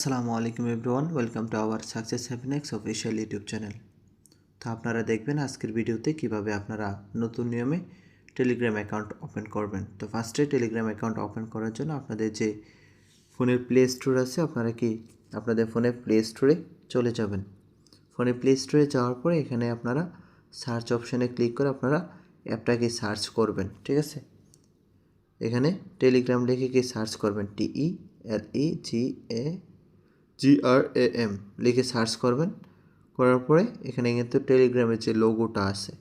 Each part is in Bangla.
আসসালামু আলাইকুম everyone, welcome to our success Happinex official YouTube channel. তো আপনারা দেখবেন আজকের ভিডিওতে কীভাবে আপনারা নতুন নিয়মে টেলিগ্রাম অ্যাকাউন্ট ওপেন করবেন। তো ফার্স্টে টেলিগ্রাম অ্যাকাউন্ট ওপেন করার জন্য আপনাদের যে ফোনের প্লে স্টোর আছে, আপনারা কি আপনাদের ফোনে প্লে স্টোরে চলে যাবেন। ফোনে প্লে স্টোরে যাওয়ার পরে এখানে আপনারা সার্চ অপশানে ক্লিক করে আপনারা অ্যাপটাকে সার্চ করবেন, ঠিক আছে? এখানে টেলিগ্রাম লিখে কি সার্চ করবেন টিই এল ই জি এ জি আর এ এম লিখে সার্চ করবেন। করার পরে এখানে কিন্তু টেলিগ্রামের যে লোগোটা আছে,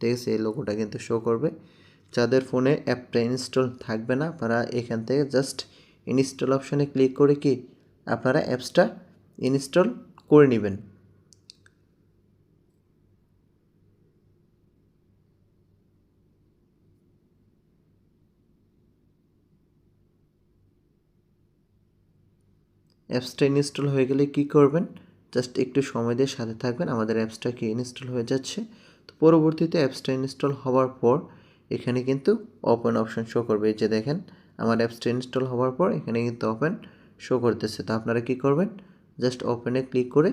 ঠিক আছে, এই লোগোটা কিন্তু শো করবে। যাদের ফোনে অ্যাপটা ইনস্টল থাকবে না, আপনারা এখান থেকে জাস্ট ইনস্টল অপশানে ক্লিক করে কি আপনারা অ্যাপসটা ইনস্টল করে নেবেন। অ্যাপসটা ইনস্টল হয়ে গেলে কি করবেন? জাস্ট একটু সময় দিয়ে সাথে থাকবেন, আমাদের অ্যাপসটা কি ইনস্টল হয়ে যাচ্ছে। তো পরবর্তীতে অ্যাপসটা ইনস্টল হওয়ার পর, এখানে কিন্তু ওপেন অপশন শো করবে। যে দেখেন, আমার অ্যাপসটা ইনস্টল হওয়ার পর এখানে কিন্তু ওপেন শো করতেছে। তো আপনারা কি করবেন? জাস্ট ওপেনে ক্লিক করে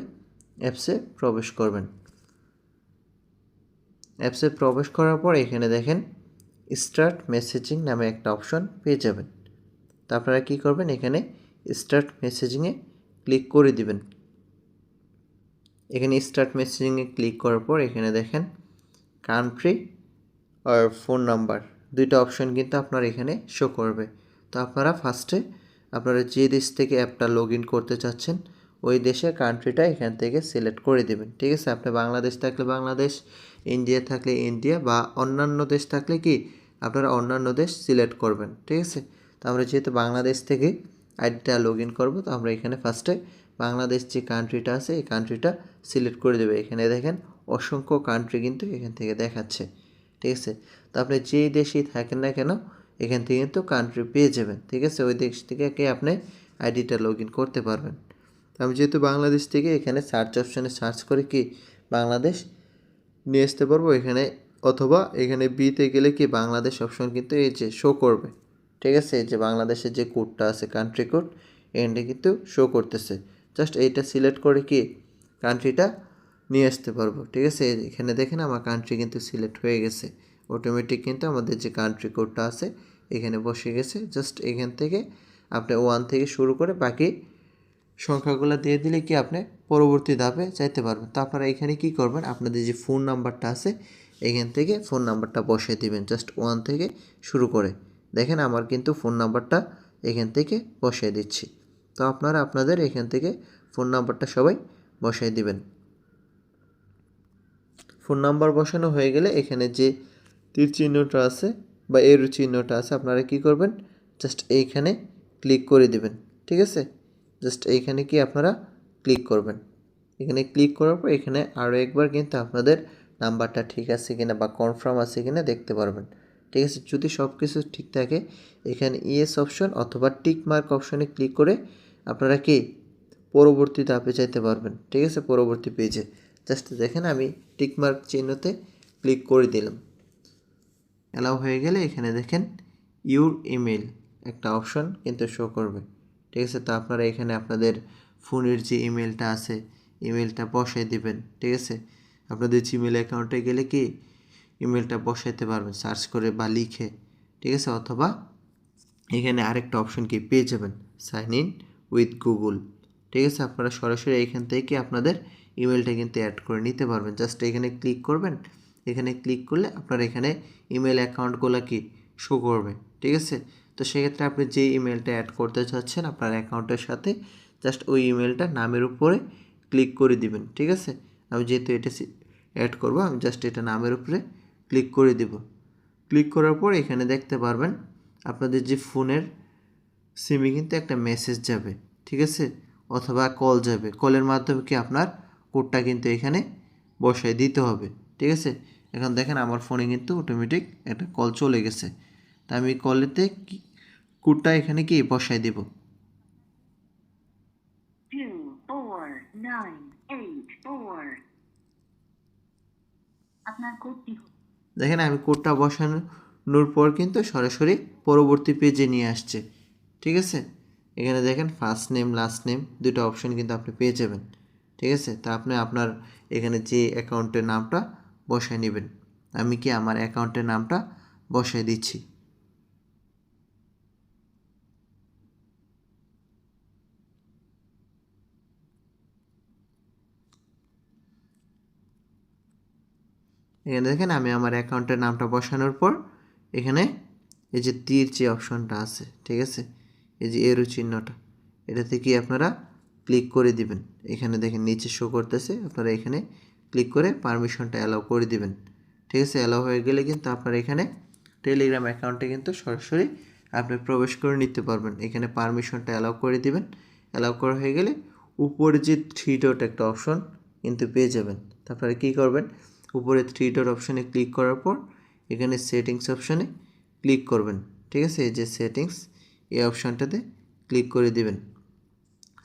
অ্যাপসে প্রবেশ করবেন। অ্যাপসে প্রবেশ করার পর এখানে দেখেন স্টার্ট মেসেজিং নামে একটা অপশন পেয়ে যাবেন। তো আপনারা কী করবেন? এখানে স্টার্ট মেসেজিংয়ে ক্লিক করে দিবেন। এখানে স্টার্ট মেসেজিংয়ে ক্লিক করার পর এখানে দেখেন কান্ট্রি আর ফোন নাম্বার দুইটা অপশন কিন্তু আপনার এখানে শো করবে। তো আপনারা ফার্স্টে আপনারা যে দেশ থেকে অ্যাপটা লগ ইন করতে চাচ্ছেন, ওই দেশের কান্ট্রিটা এখান থেকে সিলেক্ট করে দেবেন। ঠিক আছে? আপনি বাংলাদেশ থাকলে বাংলাদেশ, ইন্ডিয়া থাকলে ইন্ডিয়া বা অন্যান্য দেশ থাকলে কি আপনারা অন্যান্য দেশ সিলেক্ট করবেন। ঠিক আছে? তো আমরা যেহেতু বাংলাদেশ থেকে আইডিটা লগ ইন করব, তো আমরা এখানে ফার্স্টে বাংলাদেশ যে কান্ট্রিটা আছে, এই কান্ট্রিটা সিলেক্ট করে দেবে। এখানে দেখেন অসংখ্য কান্ট্রি কিন্তু এখান থেকে দেখাচ্ছে, ঠিক আছে? তো আপনি যেই দেশেই থাকেন না কেন, এখান থেকে কিন্তু কান্ট্রি পেয়ে যাবেন, ঠিক আছে? ওই দেশ থেকে আপনি আইডিটা লগ ইন করতে পারবেন। তো আমি যেহেতু বাংলাদেশ থেকে, এখানে সার্চ অপশানে সার্চ করে কি বাংলাদেশ নিয়ে আসতে পারব, এখানে অথবা এখানে বিতে গেলে কি বাংলাদেশ অপশন কিন্তু এই যে শো করবে। ঠিক আছে যে বাংলাদেশের যে কোডটা আছে কান্ট্রি কোড এখানে কিন্তু শো করতেছে। জাস্ট এইটা সিলেক্ট করে কি কান্ট্রিটা নিয়ে আসতে পারব। ঠিক আছে? এখানে দেখেন আমার কান্ট্রি কিন্তু সিলেক্ট হয়ে গেছে। অটোমেটিক কিন্তু আমাদের যে কান্ট্রি কোডটা আছে, এখানে বসে গেছে। জাস্ট এখান থেকে আপনি ওয়ান থেকে শুরু করে বাকি সংখ্যাগুলো দিয়ে দিলে কি আপনি পরবর্তী ধাপে চাইতে পারবেন। তো আপনারা এখানে কি করবেন? আপনাদের যে ফোন নাম্বারটা আছে, এখান থেকে ফোন নাম্বারটা বসিয়ে দিবেন। জাস্ট ওয়ান থেকে শুরু করে। দেখেন আমার কিন্তু ফোন নাম্বারটা এখান থেকে বসিয়ে দিচ্ছি। তো আপনারা আপনাদের এখান থেকে ফোন নাম্বারটা সবাই বসাই দিবেন। ফোন নাম্বার বসানো হয়ে গেলে এখানে যে তীর চিহ্নটা আছে বা এর চিহ্নটা আছে, আপনারা কি করবেন? জাস্ট এইখানে ক্লিক করে দিবেন। ঠিক আছে? জাস্ট এইখানে কি আপনারা ক্লিক করবেন। এখানে ক্লিক করার পর এখানে আরও একবার কিন্তু আপনাদের নাম্বারটা ঠিক আছে কিনা বা কনফার্ম আছে কিনা দেখতে পারবেন। ঠিক আছে? যদি সব কিছু ঠিক থাকে, এখানে ইএস অপশন অথবা টিক মার্ক অপশনে ক্লিক করে আপনারা কি পরবর্তী ধাপে চাইতে পারবেন। ঠিক আছে? পরবর্তী পেজে জাস্ট দেখেন আমি টিক মার্ক চিহ্নতে ক্লিক করে দিলাম। অ্যালাউ হয়ে গেলে এখানে দেখেন ইউর ইমেল একটা অপশন কিন্তু শো করবে। ঠিক আছে? তো আপনারা এখানে আপনাদের ফোনের যে ইমেলটা আছে ইমেলটা বসাই দিবেন। ঠিক আছে? আপনাদের জিমেল অ্যাকাউন্টে গেলে কি ইমেলটা বসাইতে পারবেন সার্চ করে বা লিখে, ঠিক আছে? অথবা এখানে আরেকটা অপশন কি? পেয়ে যাবেন সাইন ইন উইথ গুগল ঠিক আছে? আপনারা সরাসরি এখান থেকে আপনাদের ইমেলটা কিন্তু অ্যাড করে নিতে পারবেন। জাস্ট এখানে ক্লিক করবেন, এখানে ক্লিক করলে আপনার এখানে ইমেল অ্যাকাউন্টগুলো কি? শো করবে, ঠিক আছে? তো সেক্ষেত্রে আপনি যে ইমেলটা অ্যাড করতে চাচ্ছেন, আপনার অ্যাকাউন্টের সাথে জাস্ট ওই ইমেলটা নামের উপরে ক্লিক করে দিবেন, ঠিক আছে? আমি যেহেতু এটা অ্যাড করব, আমি জাস্ট এটা নামের উপরে ক্লিক করে দিব। ক্লিক করার পর এখানে দেখতে পারবেন আপনাদের যে ফোনের সিমে কিন্তু একটা মেসেজ যাবে, ঠিক আছে? অথবা কল যাবে। কলের মাধ্যমে কি আপনার কোডটা কিন্তু এখানে বসায় দিতে হবে, ঠিক আছে? এখন দেখেন আমার ফোনে কিন্তু অটোমেটিক একটা কল চলে গেছে। তা আমি কলেতে কোডটা এখানে কি বসায় দেব? আপনার কোডটি দেখেন আমি কোডটা বসানোর পর কিন্তু সরাসরি পরবর্তী পেজে নিয়ে আসছে। ঠিক আছে? এখানে দেখেন ফার্স্ট নেম লাস্ট নেম দুটো অপশন কিন্তু আপনি পেয়ে যাবেন। ঠিক আছে? তা আপনি আপনার এখানে যে অ্যাকাউন্টের নামটা বসায় নেবেন। আমি কি আমার অ্যাকাউন্টের নামটা বসায় দিচ্ছি? এখানে দেখেন আমি আমার অ্যাকাউন্টের নামটা বসানোর পর এখানে এই যে তীর যে অপশনটা আছে, ঠিক আছে? এই যে এরো চিহ্নটা, এটাতে কি আপনারা ক্লিক করে দিবেন। এখানে দেখেন নিচে শো করতেছে, আপনারা এখানে ক্লিক করে পারমিশনটা অ্যালাউ করে দিবেন, ঠিক আছে? অ্যালাউ হয়ে গেলে কিন্তু আপনার এখানে টেলিগ্রাম অ্যাকাউন্টে কিন্তু সরাসরি আপনি প্রবেশ করে নিতে পারবেন। এখানে পারমিশনটা অ্যালাউ করে দিবেন। অ্যালাউ করা হয়ে গেলে উপরে যে থ্রি ডট একটা অপশন কিন্তু পেয়ে যাবেন। তারপরে কী করবেন? উপরে থ্রি ডট অপশানে ক্লিক করার পর, এখানে সেটিংস অপশানে ক্লিক করবেন। ঠিক আছে? এই যে সেটিংস এই অপশানটাতে ক্লিক করে দিবেন।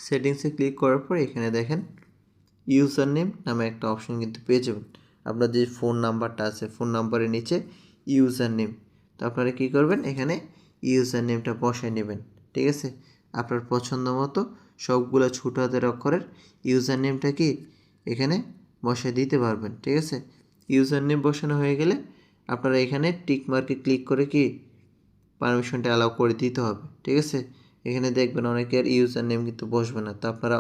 সেটিংসে ক্লিক করার পর, এখানে দেখেন ইউজার নেম নামে একটা অপশন কিন্তু পেয়ে যাবেন। আপনার যে ফোন নাম্বারটা আছে ফোন নাম্বারের নিচে ইউজার নেম তো আপনারা কী করবেন? এখানে ইউজার নেমটা বসায় নেবেন। ঠিক আছে? আপনার পছন্দ মতো সবগুলো ছোটো হাতের অক্ষরের ইউজার নেমটা কি এখানে বসায় দিতে পারবেন। ঠিক আছে? ইউজার নেম বসানো হয়ে গেলে আপনারা এখানে টিক মার্কে ক্লিক করে কি পারমিশনটা অ্যালাউ করে দিতে হবে, ঠিক আছে? এখানে দেখবেন অনেকের ইউজার নেম কিন্তু বসবে না, তো আপনারা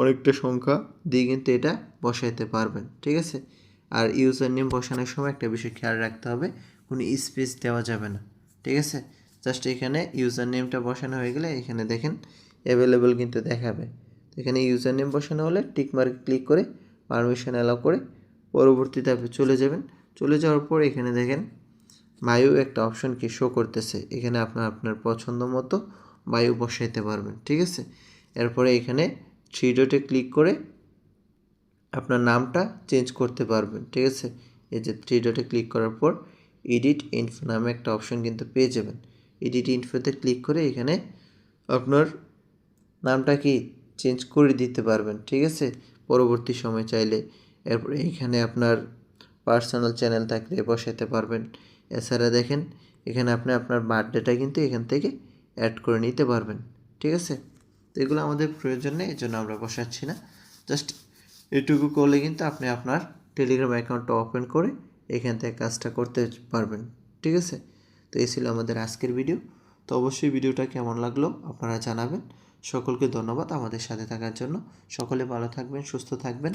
অনেকটা সংখ্যা দিয়ে কিন্তু এটা বসাইতে পারবেন, ঠিক আছে? আর ইউজার নেম বসানোর সময় একটা বিষয় খেয়াল রাখতে হবে, কোনো স্পেস দেওয়া যাবে না, ঠিক আছে? জাস্ট এখানে ইউজার নেমটা বসানো হয়ে গেলে এখানে দেখেন অ্যাভেলেবল কিন্তু দেখাবে। এখানে ইউজার নেম বসানো হলে টিক মার্কে ক্লিক করে পারমিশন অ্যালাউ করে পরবর্তীতে আপনি চলে যাবেন। চলে যাওয়ার পর এখানে দেখেন বায়ু একটা অপশন কি শো করতেছে। এখানে আপনার আপনার পছন্দ মতো বায়ু বসাইতে পারবেন, ঠিক আছে? এরপরে এখানে থ্রি ডটে ক্লিক করে আপনার নামটা চেঞ্জ করতে পারবেন, ঠিক আছে? এই যে থ্রি ডটে ক্লিক করার পর এডিট ইনফো নামে একটা অপশন কিন্তু পেয়ে যাবেন। এডিট ইনফোতে ক্লিক করে এখানে আপনার নামটা কি চেঞ্জ করে দিতে পারবেন, ঠিক আছে? পরবর্তী সময় চাইলে এরপরে এইখানে আপনার পার্সোনাল চ্যানেল থাকলে বসাতে পারবেন। এছাড়া দেখেন, এখানে আপনি আপনার বার্থডেটা কিন্তু এখান থেকে অ্যাড করে নিতে পারবেন। ঠিক আছে? তো এগুলো আমাদের প্রয়োজন নেই এই জন্য আমরা বসাচ্ছি না। জাস্ট এটুকু করলে কিন্তু আপনি আপনার টেলিগ্রাম অ্যাকাউন্টটা ওপেন করে এখান থেকে কাজটা করতে পারবেন। ঠিক আছে? তো এই ছিল আমাদের আজকের ভিডিও তো অবশ্যই ভিডিওটা কেমন লাগল আপনারা জানাবেন। সকলকে ধন্যবাদ আমাদের সাথে থাকার জন্য। সকলে ভালো থাকবেন, সুস্থ থাকবেন।